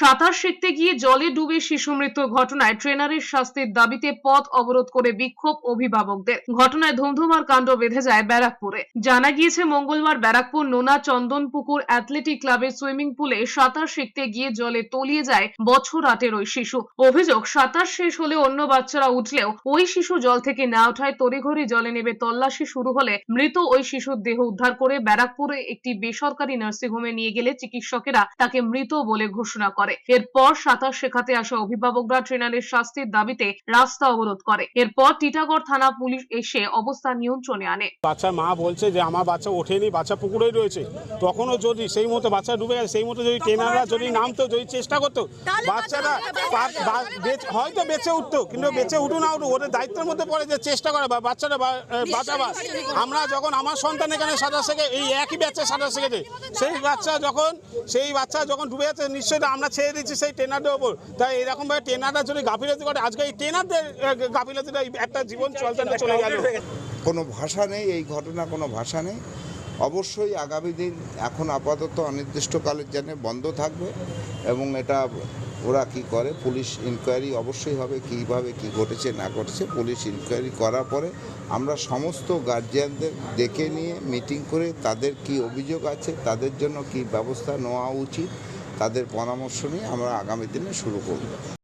সাঁতার শিখতে গিয়ে জলে ডুবে শিশু মৃত্যুর ঘটনায় ট্রেনারের শাস্তির দাবিতে পথ অবরোধ করে বিক্ষোভ অভিভাবকদের। ঘটনায় ধুমধুমার কাণ্ড বেঁধে যায় ব্যারাকপুরে। জানা গিয়েছে, মঙ্গলবার ব্যারাকপুর নোনা চন্দনপুকুর অ্যাথলেটিক ক্লাবের সুইমিং পুলে সাঁতার শিখতে গিয়ে জলে তলিয়ে যায় বছর আটের ওই শিশু। অভিযোগ, সাঁতার শেষ হলে অন্য বাচ্চারা উঠলেও ওই শিশু জল থেকে না ওঠায় তড়িঘড়ি জলে নেবে তল্লাশি শুরু হলে মৃত ওই শিশুর দেহ উদ্ধার করে ব্যারাকপুরে একটি বেসরকারি নার্সিংহোমে নিয়ে গেলে চিকিৎসকেরা তাকে মৃত বলে ঘোষণা করে এরপর সাঁতার শেখাতে আসা অভিভাবকরা ট্রেনারের শাস্তির দাবিতে রাস্তা অবরোধ করে। এরপর টিটাগড় থানা পুলিশ এসে অবস্থা নিয়ন্ত্রণে আনে। বাচ্চার মা বলছে যে আমার বাচ্চা ওঠেনি বাচ্চা পুকুরেই রয়েছে। তখনও যদি সেই মতো বাচ্চা ডুবে গেছে সেই মতো যদি ট্রেনাররা যদি নামতো যদি চেষ্টা করতো বাচ্চারা হয়তো বেঁচে উঠতো কিন্তু বেঁচে উঠু না উঠু ওদের দায়িত্বের মধ্যে পড়ে যে চেষ্টা করে বা বাচ্চারা বাঁচাবার আমরা যখন আমার সন্তান এখানে সাঁতার শেখে এই একই বাচ্চা সাঁতার শিখেছে। সেই বাচ্চা যখন সেই বাচ্চা যখন ডুবে যাচ্ছে নিশ্চয়ই আমরা ছেড়ে দিচ্ছি সেই ট্রেনারদের ওপর। তাই এরকমভাবে ট্রেনাররা যদি গাফিলতি করে, আজকে এই ট্রেনারদের গাফিলতিটা একটা জীবন চলতে চলে গেল। কোনো ভাষা নেই, এই ঘটনা কোনো ভাষা নেই। অবশ্যই আগামী দিন এখন আপাতত অনির্দিষ্টকালের জন্য বন্ধ থাকবে এবং এটা ওরা কি করে, পুলিশ ইনকোয়ারি অবশ্যই হবে কীভাবে কি ঘটেছে, না ঘটেছে। পুলিশ ইনকোয়ারি করার পরে আমরা সমস্ত গার্জিয়ানদের ডেকে নিয়ে মিটিং করে তাদের কি অভিযোগ আছে, তাদের জন্য কি ব্যবস্থা নেওয়া উচিত তাদের পরামর্শ নিয়ে আমরা আগামী দিনে শুরু করব।